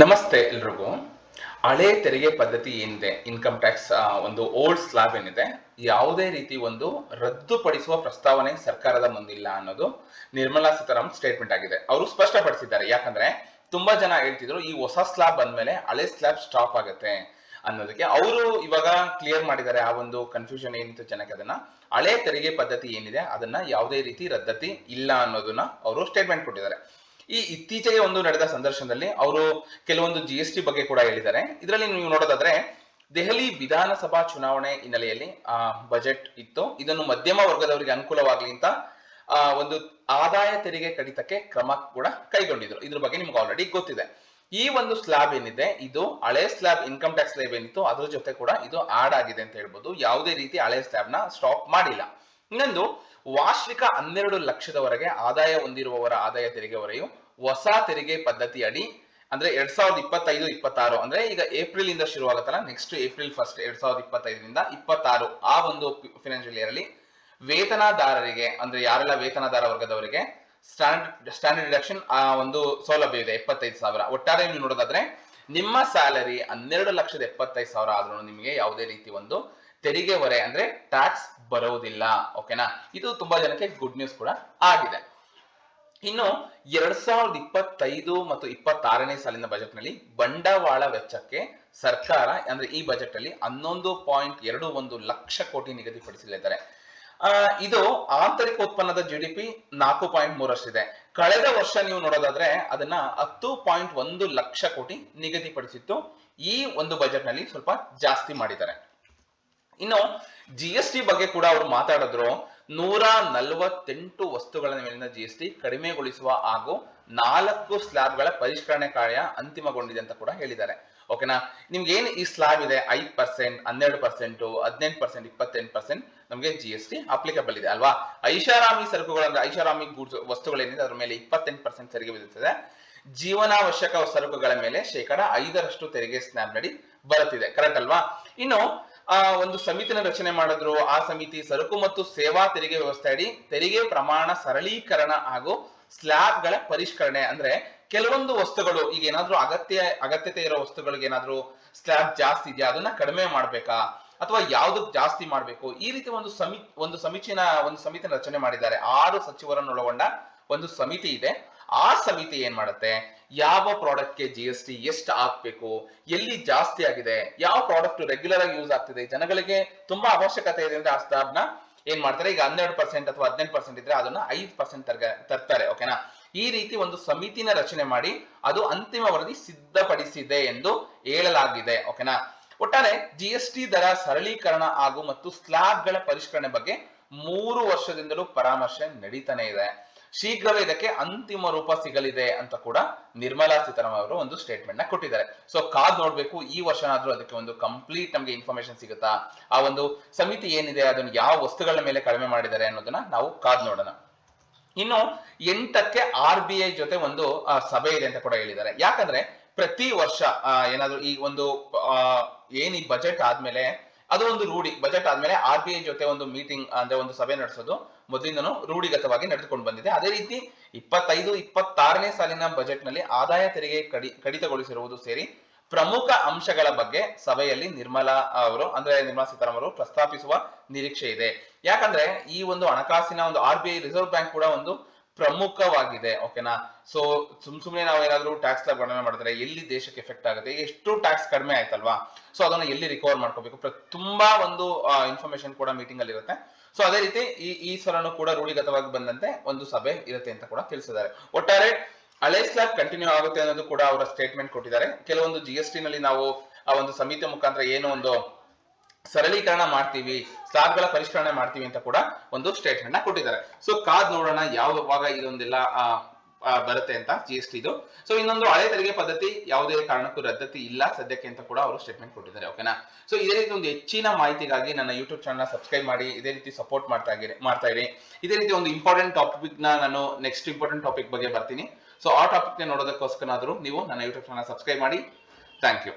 ನಮಸ್ತೆ ಎಲ್ರಿಗೂ. ಹಳೆ ತೆರಿಗೆ ಪದ್ಧತಿ ಏನಿದೆ ಇನ್ಕಮ್ ಟ್ಯಾಕ್ಸ್ ಒಂದು ಓಲ್ಡ್ ಸ್ಲಾಬ್ ಏನಿದೆ, ಯಾವುದೇ ರೀತಿ ಒಂದು ರದ್ದುಪಡಿಸುವ ಪ್ರಸ್ತಾವನೆ ಸರ್ಕಾರದ ಮುಂದಿಲ್ಲ ಅನ್ನೋದು ನಿರ್ಮಲಾ ಸೀತಾರಾಮನ್ ಸ್ಟೇಟ್ಮೆಂಟ್ ಆಗಿದೆ. ಅವರು ಸ್ಪಷ್ಟಪಡಿಸಿದ್ದಾರೆ. ಯಾಕಂದ್ರೆ ತುಂಬಾ ಜನ ಹೇಳ್ತಿದ್ರು, ಈ ಹೊಸ ಸ್ಲಾಬ್ ಬಂದ್ಮೇಲೆ ಹಳೆ ಸ್ಲಾಬ್ ಸ್ಟಾಪ್ ಆಗುತ್ತೆ ಅನ್ನೋದಕ್ಕೆ. ಅವರು ಇವಾಗ ಕ್ಲಿಯರ್ ಮಾಡಿದ್ದಾರೆ, ಆ ಒಂದು ಕನ್ಫ್ಯೂಷನ್ ಏನಿತ್ತು ಜನಕ್ಕೆ ಅದನ್ನ. ಹಳೆ ತೆರಿಗೆ ಪದ್ಧತಿ ಏನಿದೆ, ಅದನ್ನ ಯಾವುದೇ ರೀತಿ ರದ್ದತಿ ಇಲ್ಲ ಅನ್ನೋದನ್ನ ಅವರು ಸ್ಟೇಟ್ಮೆಂಟ್ ಕೊಟ್ಟಿದ್ದಾರೆ. ಈ ಇತ್ತೀಚೆಗೆ ಒಂದು ನಡೆದ ಸಂದರ್ಶನದಲ್ಲಿ ಅವರು ಕೆಲವೊಂದು ಜಿ ಎಸ್ ಟಿ ಬಗ್ಗೆ ಕೂಡ ಹೇಳಿದ್ದಾರೆ. ಇದರಲ್ಲಿ ನೀವು ನೋಡೋದಾದ್ರೆ, ದೆಹಲಿ ವಿಧಾನಸಭಾ ಚುನಾವಣೆ ಹಿನ್ನೆಲೆಯಲ್ಲಿ, ಆ ಬಜೆಟ್ ಇತ್ತು. ಇದನ್ನು ಮಧ್ಯಮ ವರ್ಗದವರಿಗೆ ಅನುಕೂಲವಾಗಲಿ ಅಂತ ಒಂದು ಆದಾಯ ತೆರಿಗೆ ಕಡಿತಕ್ಕೆ ಕ್ರಮ ಕೂಡ ಕೈಗೊಂಡಿದ್ರು. ಇದ್ರ ಬಗ್ಗೆ ನಿಮ್ಗೆ ಆಲ್ರೆಡಿ ಗೊತ್ತಿದೆ. ಈ ಒಂದು ಸ್ಲಾಬ್ ಏನಿದೆ, ಇದು ಹಳೆ ಸ್ಲಾಬ್ ಇನ್ಕಮ್ ಟ್ಯಾಕ್ಸ್ ಸ್ಲಾಬ್ ಏನಿತ್ತು, ಅದ್ರ ಜೊತೆ ಕೂಡ ಇದು ಆಡ್ ಆಗಿದೆ ಅಂತ ಹೇಳ್ಬೋದು. ಯಾವುದೇ ರೀತಿ ಹಳೆ ಸ್ಲಾಬ್ನ ಸ್ಟಾಪ್ ಮಾಡಿಲ್ಲ. ಇನ್ನೊಂದು ವಾರ್ಷಿಕ ಹನ್ನೆರಡು ಲಕ್ಷದವರೆಗೆ ಆದಾಯ ಹೊಂದಿರುವವರ ಆದಾಯ ತೆರಿಗೆ ಹೊರೆಯು ಹೊಸ ತೆರಿಗೆ ಪದ್ಧತಿ ಅಡಿ ಅಂದ್ರೆ ಎರಡ್ ಸಾವಿರದ ಇಪ್ಪತ್ತೈದು, ಇಪ್ಪತ್ತಾರು, ಅಂದ್ರೆ ಈಗ ಏಪ್ರಿಲ್ ಇಂದ ಶುರುವಾಗುತ್ತಲ್ಲ ನೆಕ್ಸ್ಟ್ ಏಪ್ರಿಲ್ ಫಸ್ಟ್ ಎರಡ್ ಸಾವಿರದ ಇಪ್ಪತ್ತೈದರಿಂದ ಇಪ್ಪತ್ತಾರು ಆ ಒಂದು ಫಿನಾನ್ಷಿಯಲ್ ಇಯರ್ ಅಲ್ಲಿ ವೇತನದಾರರಿಗೆ, ಅಂದ್ರೆ ಯಾರೆಲ್ಲ ವೇತನದಾರ ವರ್ಗದವರಿಗೆ ಸ್ಟ್ಯಾಂಡರ್ಡ್ ಸ್ಟ್ಯಾಂಡರ್ಡ್ ಡಿಡಕ್ಷನ್ ಆ ಒಂದು ಸೌಲಭ್ಯ ಇದೆ, ಎಪ್ಪತ್ತೈದು ಸಾವಿರ. ಒಟ್ಟಾರೆ ನೀವು ನೋಡೋದಾದ್ರೆ ನಿಮ್ಮ ಸ್ಯಾಲರಿ ಹನ್ನೆರಡು ಲಕ್ಷದ ಎಪ್ಪತ್ತೈದು ಸಾವಿರ ಆದ್ರೂ ನಿಮಗೆ ಯಾವುದೇ ರೀತಿ ಒಂದು ತೆರಿಗೆ ಹೊರೆ ಅಂದ್ರೆ ಟ್ಯಾಕ್ಸ್ ಬರುವುದಿಲ್ಲ ಓಕೆನಾ ಇದು ತುಂಬಾ ಜನಕ್ಕೆ ಗುಡ್ ನ್ಯೂಸ್ ಕೂಡ ಆಗಿದೆ. ಇನ್ನು ಎರಡ್ ಸಾವಿರದ ಇಪ್ಪತ್ತೈದು ಮತ್ತು ಇಪ್ಪತ್ತಾರನೇ ಸಾಲಿನ ಬಜೆಟ್ನಲ್ಲಿ ಬಂಡವಾಳ ವೆಚ್ಚಕ್ಕೆ ಸರ್ಕಾರ ಅಂದ್ರೆ ಈ ಬಜೆಟ್ ಅಲ್ಲಿ ಹನ್ನೊಂದು ಪಾಯಿಂಟ್ ಎರಡು ಒಂದು ಲಕ್ಷ ಕೋಟಿ ನಿಗದಿಪಡಿಸಲಿದ್ದಾರೆ ಆ, ಇದು ಆಂತರಿಕ ಉತ್ಪನ್ನದ ಜಿ ಡಿ ಪಿ ನಾಲ್ಕು ಪಾಯಿಂಟ್ ಮೂರಷ್ಟಿದೆ ಕಳೆದ ವರ್ಷ ನೀವು ನೋಡೋದಾದ್ರೆ ಅದನ್ನ ಹತ್ತು ಪಾಯಿಂಟ್ ಒಂದು ಲಕ್ಷ ಕೋಟಿ ನಿಗದಿಪಡಿಸಿತ್ತು. ಈ ಒಂದು ಬಜೆಟ್ನಲ್ಲಿ ಸ್ವಲ್ಪ ಜಾಸ್ತಿ ಮಾಡಿದ್ದಾರೆ. ಇನ್ನು ಜಿ ಎಸ್ ಟಿ ಬಗ್ಗೆ ಕೂಡ ಅವರು ಮಾತಾಡಿದ್ರು. ನೂರ ನಲವತ್ತೆಂಟು ವಸ್ತುಗಳ ಮೇಲಿನ ಜಿ ಎಸ್ ಟಿ ಕಡಿಮೆಗೊಳಿಸುವ ಹಾಗೂ ನಾಲ್ಕು ಸ್ಲ್ಯಾಬ್ಗಳ ಪರಿಷ್ಕರಣೆ ಕಾರ್ಯ ಅಂತಿಮಗೊಂಡಿದೆ ಅಂತ ಕೂಡ ಹೇಳಿದ್ದಾರೆ. ಓಕೆನಾ? ನಿಮ್ಗೆ ಏನು ಈ ಸ್ಲ್ಯಾಬ್ ಇದೆ? ಐದ್ ಪರ್ಸೆಂಟ್ ಹನ್ನೆರಡು ಪರ್ಸೆಂಟ್ ಹದಿನೆಂಟು ಪರ್ಸೆಂಟ್ ಇಪ್ಪತ್ತೆಂಟು ಪರ್ಸೆಂಟ್ ನಮಗೆ ಜಿ ಎಸ್ ಟಿ ಅಪ್ಲಿಕಬಲ್ ಇದೆ ಅಲ್ವಾ? ಐಷಾರಾಮಿ ಸರಕುಗಳಂದ್ರೆ ಐಷಾರಾಮಿ ಗೂಡ್ಸ್ ವಸ್ತುಗಳೇನಿದೆ, ಅದ್ರ ಮೇಲೆ ಇಪ್ಪತ್ತೆಂಟು ಪರ್ಸೆಂಟ್ ತೆರಿಗೆ ವಿಧಿಸುತ್ತದೆ. ಜೀವನಾವಶ್ಯಕ ಸರಕುಗಳ ಮೇಲೆ ಶೇಕಡ ಐದರಷ್ಟು ತೆರಿಗೆ ಸ್ಲ್ಯಾಬ್ ನಡಿ ಬರುತ್ತಿದೆ. ಕರೆಕ್ಟ್ ಅಲ್ವಾ? ಇನ್ನು ಆ ಒಂದು ಸಮಿತಿನ ರಚನೆ ಮಾಡಿದ್ರು. ಆ ಸಮಿತಿ ಸರಕು ಮತ್ತು ಸೇವಾ ತೆರಿಗೆ ವ್ಯವಸ್ಥೆ ಅಡಿ ತೆರಿಗೆ ಪ್ರಮಾಣ ಸರಳೀಕರಣ ಹಾಗೂ ಸ್ಲ್ಯಾಬ್ಗಳ ಪರಿಷ್ಕರಣೆ. ಅಂದ್ರೆ ಕೆಲವೊಂದು ವಸ್ತುಗಳು, ಈಗ ಏನಾದ್ರೂ ಅಗತ್ಯ, ಅಗತ್ಯತೆ ಇರೋ ವಸ್ತುಗಳಿಗೆ ಏನಾದ್ರೂ ಸ್ಲ್ಯಾಬ್ ಜಾಸ್ತಿ ಇದೆಯಾ, ಅದನ್ನ ಕಡಿಮೆ ಮಾಡ್ಬೇಕಾ? ಅಥವಾ ಯಾವ್ದಕ್ ಜಾಸ್ತಿ ಮಾಡ್ಬೇಕು? ಈ ರೀತಿ ಒಂದು ಸಮಿ ಒಂದು ಸಮಿತಿನ ಒಂದು ಸಮಿತಿನ ರಚನೆ ಮಾಡಿದ್ದಾರೆ. ಆರು ಸಚಿವರನ್ನು ಒಳಗೊಂಡ ಒಂದು ಸಮಿತಿ ಇದೆ. ಆ ಸಮಿತಿ ಏನ್ ಮಾಡುತ್ತೆ? ಯಾವ ಪ್ರಾಡಕ್ಟ್ಗೆ ಜಿ ಎಸ್ ಟಿ ಎಷ್ಟು ಹಾಕ್ಬೇಕು? ಎಲ್ಲಿ ಜಾಸ್ತಿ ಆಗಿದೆ? ಯಾವ ಪ್ರಾಡಕ್ಟ್ ರೆಗ್ಯುಲರ್ ಆಗಿ ಯೂಸ್ ಆಗ್ತಿದೆ? ಜನಗಳಿಗೆ ತುಂಬಾ ಅವಶ್ಯಕತೆ ಇದೆ ಅಂದ್ರೆ ಆ ಏನ್ ಮಾಡ್ತಾರೆ? ಈಗ ಹನ್ನೆರಡು ಪರ್ಸೆಂಟ್ ಅಥವಾ ಹದಿನೆಂಟು ಪರ್ಸೆಂಟ್ ಇದ್ರೆ ಅದನ್ನ ಐದು ಪರ್ಸೆಂಟ್ ತರ್ತಾರೆ ಓಕೆನಾ ಈ ರೀತಿ ಒಂದು ಸಮಿತಿನ ರಚನೆ ಮಾಡಿ ಅದು ಅಂತಿಮ ವರದಿ ಸಿದ್ಧಪಡಿಸಿದೆ ಎಂದು ಹೇಳಲಾಗಿದೆ ಓಕೆನಾ ಒಟ್ಟಾರೆ ಜಿ ಎಸ್ ಟಿ ದರ ಸರಳೀಕರಣ ಹಾಗೂ ಮತ್ತು ಸ್ಲ್ಯಾಬ್ಗಳ ಪರಿಷ್ಕರಣೆ ಬಗ್ಗೆ ಮೂರು ವರ್ಷದಿಂದಲೂ ಪರಾಮರ್ಶೆ ನಡೀತಾನೆ ಇದೆ. ಶೀಘ್ರವೇ ಇದಕ್ಕೆ ಅಂತಿಮ ರೂಪ ಸಿಗಲಿದೆ ಅಂತ ಕೂಡ ನಿರ್ಮಲಾ ಸೀತಾರಾಮನ್ ಅವರು ಒಂದು ಸ್ಟೇಟ್ಮೆಂಟ್ನ ಕೊಟ್ಟಿದ್ದಾರೆ. ಸೊ ಕಾದ್ ನೋಡ್ಬೇಕು, ಈ ವರ್ಷನಾದ್ರೂ ಅದಕ್ಕೆ ಒಂದು ಕಂಪ್ಲೀಟ್ ನಮಗೆ ಇನ್ಫಾರ್ಮೇಶನ್ ಸಿಗುತ್ತಾ? ಆ ಒಂದು ಸಮಿತಿ ಏನಿದೆ, ಅದನ್ನು ಯಾವ ವಸ್ತುಗಳ ಮೇಲೆ ಕಡಿಮೆ ಮಾಡಿದ್ದಾರೆ ಅನ್ನೋದನ್ನ ನಾವು ಕಾದ್ ನೋಡೋಣ. ಇನ್ನು ಎಂಟಕ್ಕೆ ಆರ್ ಬಿ ಐ ಜೊತೆ ಒಂದು ಸಭೆ ಇದೆ ಅಂತ ಕೂಡ ಹೇಳಿದ್ದಾರೆ. ಯಾಕಂದ್ರೆ ಪ್ರತಿ ವರ್ಷ ಏನಾದ್ರೂ ಈ ಒಂದು ಏನ್ ಈ ಬಜೆಟ್ ಆದ್ಮೇಲೆ ಅದು ಒಂದು ರೂಢಿ. ಬಜೆಟ್ ಆದ್ಮೇಲೆ ಆರ್ ಬಿ ಐ ಜೊತೆ ಒಂದು ಮೀಟಿಂಗ್ ಅಂದ್ರೆ ಒಂದು ಸಭೆ ನಡೆಸೋದು ಮೊದಲಿಂದನೂ ರೂಢಿಗತವಾಗಿ ನಡೆದುಕೊಂಡು ಬಂದಿದೆ. ಅದೇ ರೀತಿ ಇಪ್ಪತ್ತೈದು, ಇಪ್ಪತ್ತಾರನೇ ಸಾಲಿನ ಬಜೆಟ್ನಲ್ಲಿ ಆದಾಯ ತೆರಿಗೆ ಕಡಿ, ಕಡಿತಗೊಳಿಸಿರುವುದು ಸೇರಿ ಪ್ರಮುಖ ಅಂಶಗಳ ಬಗ್ಗೆ ಸಭೆಯಲ್ಲಿ ನಿರ್ಮಲಾ ಅವರು, ಅಂದ್ರೆ ನಿರ್ಮಲಾ ಸೀತಾರಾಮನ್ ಅವರು ಪ್ರಸ್ತಾಪಿಸುವ ನಿರೀಕ್ಷೆ ಇದೆ. ಯಾಕಂದ್ರೆ ಈ ಒಂದು ಹಣಕಾಸಿನ ಒಂದು R B I reserve bank ಕೂಡ ಒಂದು ಪ್ರಮುಖವಾಗಿದೆ ಓಕೆನಾ ಸೊ ಸುಮ್ ಸುಮ್ನೆ ನಾವು ಏನಾದ್ರು ಟ್ಯಾಕ್ಸ್ ಗಣನೆ ಮಾಡಿದ್ರೆ ಎಲ್ಲಿ ದೇಶಕ್ಕೆ ಎಫೆಕ್ಟ್ ಆಗುತ್ತೆ? ಎಷ್ಟು ಟ್ಯಾಕ್ಸ್ ಕಡಿಮೆ ಆಯ್ತಲ್ವಾ? ಸೊ ಅದನ್ನ ಎಲ್ಲಿ ರಿಕವರ್ ಮಾಡ್ಕೋಬೇಕು? ತುಂಬಾ ಒಂದು ಇನ್ಫಾರ್ಮೇಶನ್ ಕೂಡ ಮೀಟಿಂಗ್ ಅಲ್ಲಿ ಇರುತ್ತೆ. ಸೊ ಅದೇ ರೀತಿ ಈ ಈ ಸಲನು ಕೂಡ ರೂಢಿಗತವಾಗಿ ಬಂದಂತೆ ಒಂದು ಸಭೆ ಇರುತ್ತೆ ಅಂತ ಕೂಡ ತಿಳಿಸಿದ್ದಾರೆ. ಒಟ್ಟಾರೆ, ಹಳೆ ಸ್ಲಾಬ್ ಕಂಟಿನ್ಯೂ ಆಗುತ್ತೆ ಅನ್ನೋದು ಕೂಡ ಅವರ ಸ್ಟೇಟ್ಮೆಂಟ್ ಕೊಟ್ಟಿದ್ದಾರೆ. ಕೆಲವೊಂದು ಜಿ ಎಸ್ ಟಿ ನಲ್ಲಿ ನಾವು ಆ ಒಂದು ಸಮಿತಿ ಮುಖಾಂತರ ಏನೋ ಒಂದು ಸರಳೀಕರಣ ಮಾಡ್ತೀವಿ ಸ್ಲಾಬ್ಗಳ ಪರಿಷ್ಕರಣೆ ಮಾಡ್ತೀವಿ ಅಂತ ಕೂಡ ಒಂದು ಸ್ಟೇಟ್ಮೆಂಟ್ನ ಕೊಟ್ಟಿದ್ದಾರೆ. ಸೊ ಕಾದ್ ನೋಡೋಣ ಯಾವಾಗ ಇದೊಂದೆಲ್ಲ ಬರುತ್ತೆ ಅಂತ ಜಿ ಎಸ್ ಟಿ ಇದು. ಸೊ ಇನ್ನೊಂದು ಹಳೆ ತೆರಿಗೆ ಪದ್ಧತಿ, ಯಾವುದೇ ಕಾರಣಕ್ಕೂ ರದ್ದತಿ ಇಲ್ಲ ಸದ್ಯಕ್ಕೆ ಅಂತ ಕೂಡ ಅವರು ಸ್ಟೇಟ್ಮೆಂಟ್ ಕೊಟ್ಟಿದ್ದಾರೆ ಓಕೆನಾ ಸೊ ಇದೇ ರೀತಿ ಒಂದು ಹೆಚ್ಚಿನ ಮಾಹಿತಿಗಾಗಿ ನನ್ನ ಯೂಟ್ಯೂಬ್ ಚಾನಲ್ ಸಬ್ಸ್ಕ್ರೈಬ್ ಮಾಡಿ, ಇದೇ ರೀತಿ ಸಪೋರ್ಟ್ ಮಾಡ್ತಾ ಇರಿ, ಮಾಡ್ತಾ ಇದೀನಿ ಇದೇ ರೀತಿ ಒಂದು ಇಂಪಾರ್ಟೆಂಟ್ ಟಾಪಿಕ್ನ ನಾನು ನೆಕ್ಸ್ಟ್ ಇಂಪಾರ್ಟೆಂಟ್ ಟಾಪಿಕ್ ಬಗ್ಗೆ ಬರ್ತೀನಿ. ಸೊ ಆ ಟಾಪಿಕ್ ನೋಡೋದಕ್ಕೋಸ್ಕರನಾದರೂ ನೀವು ನನ್ನ ಯೂಟ್ಯೂಬ್ ಚಾನಲ್ ಸಬ್ಸ್ಕ್ರೈಬ್ ಮಾಡಿ. Thank you